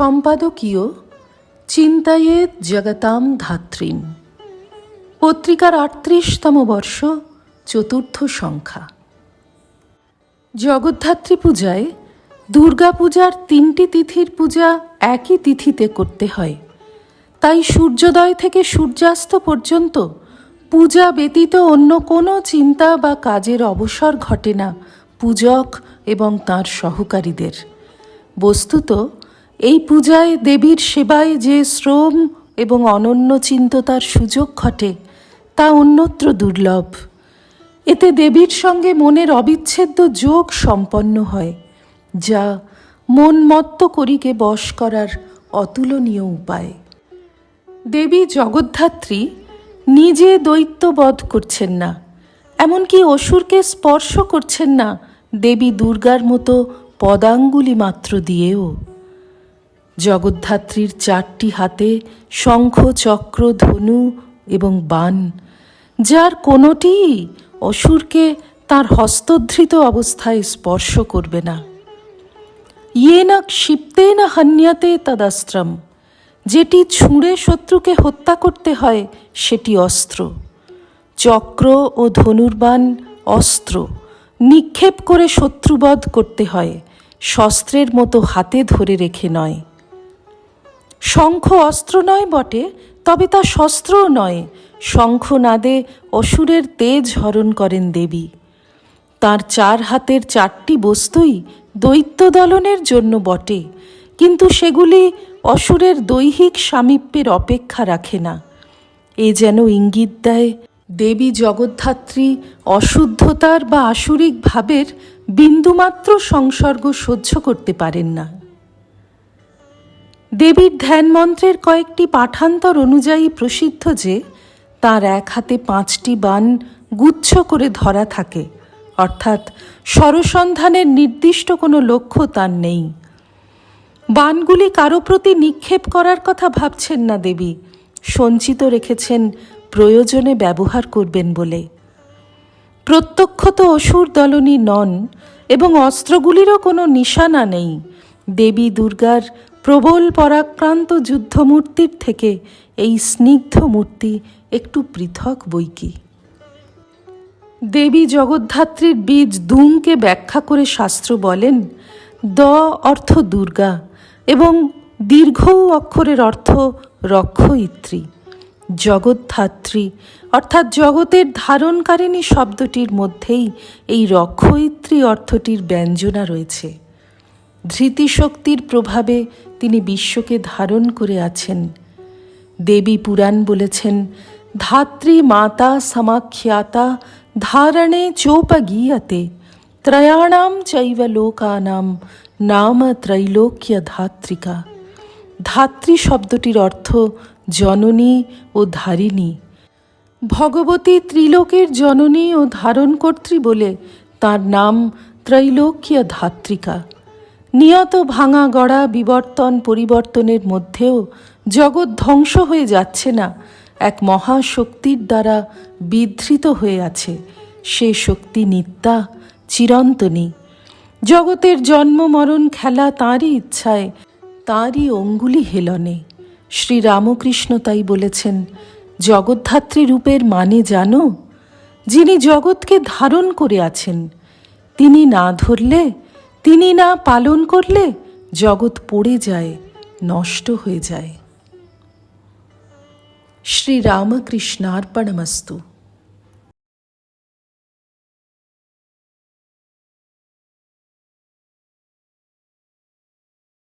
সম্পাদকীয় চিন্তায়ে জগতাম ধাত্রীম পত্রিকার আটত্রিশতম বর্ষ, চতুর্থ সংখ্যা। জগদ্ধাত্রী পূজায় দুর্গা পূজার তিনটি তিথির পূজা একই তিথিতে করতে হয়। তাই সূর্যোদয় থেকে সূর্যাস্ত পর্যন্ত পূজা ব্যতীত অন্য কোনো চিন্তা বা কাজের অবসর ঘটে না পূজক এবং তার সহকারীদের। বস্তুত এই পূজায় দেবীর সেবায় যে শ্রম এবং অনন্য চিন্ততার সুযোগ ঘটে, তা অন্যত্র দুর্লভ। এতে দেবীর সঙ্গে মনের অবিচ্ছেদ্য যোগ সম্পন্ন হয়, যা মন মত্ত করিকে বশ করার অতুলনীয় উপায়। দেবী জগদ্ধাত্রী নিজে দৈত্যবধ করছেন না, এমনকি অসুরকে স্পর্শ করছেন না দেবী দুর্গার মতো পদাঙ্গুলি মাত্র দিয়েও। জগদ্ধাত্রীর চারটি হাতে শঙ্খ, চক্র, ধনু এবং বান যার কোনোটিই অসুরকে তার হস্তধৃত অবস্থায় স্পর্শ করবে না। ইয়ে না ক্ষিপ্তে না হান্যাতে তদাস্ত্রম। যেটি ছুঁড়ে শত্রুকে হত্যা করতে হয়, সেটি অস্ত্র। চক্র ও ধনুর্বাণ অস্ত্র। নিক্ষেপ করে শত্রুবধ করতে হয়। শস্ত্রের মতো হাতে ধরে রেখে নয়। শঙ্খ অস্ত্র নয় বটে, তবে তা শস্ত্রও নয়। শঙ্খ নাদে অসুরের তেজ হরণ করেন দেবী। তার চার হাতের চারটি বস্তুই দৈত্য দলনের জন্য বটে, কিন্তু সেগুলি অসুরের দৈহিক সামীপ্যের অপেক্ষা রাখে না। এ যেন ইঙ্গিত দেয়, দেবী জগদ্ধাত্রী অশুদ্ধতার বা আসুরিক ভাবের বিন্দুমাত্র সংসর্গ সহ্য করতে পারেন না। দেবীর ধ্যান মন্ত্রের কয়েকটি পাঠান্তর অনুযায়ী প্রসিদ্ধ যে, তার এক হাতে পাঁচটি বান গুচ্ছ করে ধরা থাকে, অর্থাৎ স্বরসন্ধানের নির্দিষ্ট কোনো লক্ষ্য তার নেই। বানগুলি কারও প্রতি নিক্ষেপ করার কথা ভাবছেন না দেবী, সঞ্চিত রেখেছেন প্রয়োজনে ব্যবহার করবেন বলে। প্রত্যক্ষত অসুর দলনী নন এবং অস্ত্রগুলিরও কোনো নিশানা নেই। দেবী দুর্গার প্রবল পরাক্রান্ত যুদ্ধমূর্তির থেকে এই স্নিগ্ধ মূর্তি একটু পৃথক বইকি দেবী জগদ্ধাত্রীর বীজ দুমকে ব্যাখ্যা করে শাস্ত্র বলেন, দ অর্থ দুর্গা এবং দীর্ঘ অক্ষরের অর্থ রক্ষয়িত্রী। জগদ্ধাত্রী অর্থাৎ জগতের ধারণকারিণী শব্দটির মধ্যেই এই রক্ষয়িত্রী অর্থটির ব্যঞ্জনা রয়েছে। ধৃতিশক্তির প্রভাবে তিনি বিশ্বকে ধারণ করে আছেন। দেবী পুরাণ বলেছেন, ধাত্রী মাতা সমাখ্যাতা ধারণে চোপগীয়তে ত্রয়াণাম চৈব লোকানাম নাম ত্রৈলোক্য ধাত্রিকা। ধাত্রী শব্দটির অর্থ জননী ও ধারিণী। ভগবতী ত্রিলোকের জননী ও ধারণকর্ত্রী বলে তার নাম ত্রৈলোক্য ধাত্রিকা। নিয়ত ভাঙা গড়া বিবর্তন পরিবর্তনের মধ্যেও জগৎ ধ্বংস হয়ে যাচ্ছে না, এক মহাশক্তির দ্বারা বিধৃত হয়ে আছে। সে শক্তি নিত্যা, চিরন্তনী। জগতের জন্ম, মরণ, খেলা তাঁরই ইচ্ছায়, তাঁরই অঙ্গুলি হেলনে। শ্রী রামকৃষ্ণ তাই বলেছেন, জগদ্ধাত্রী রূপের মানে জানো, যিনি জগৎকে ধারণ করে আছেন, তিনি না ধরলে তিনি না পালন করলে জগৎ পড়ে যায় নষ্ট হয়ে যায়। শ্রী রামকৃষ্ণার্পণমস্তু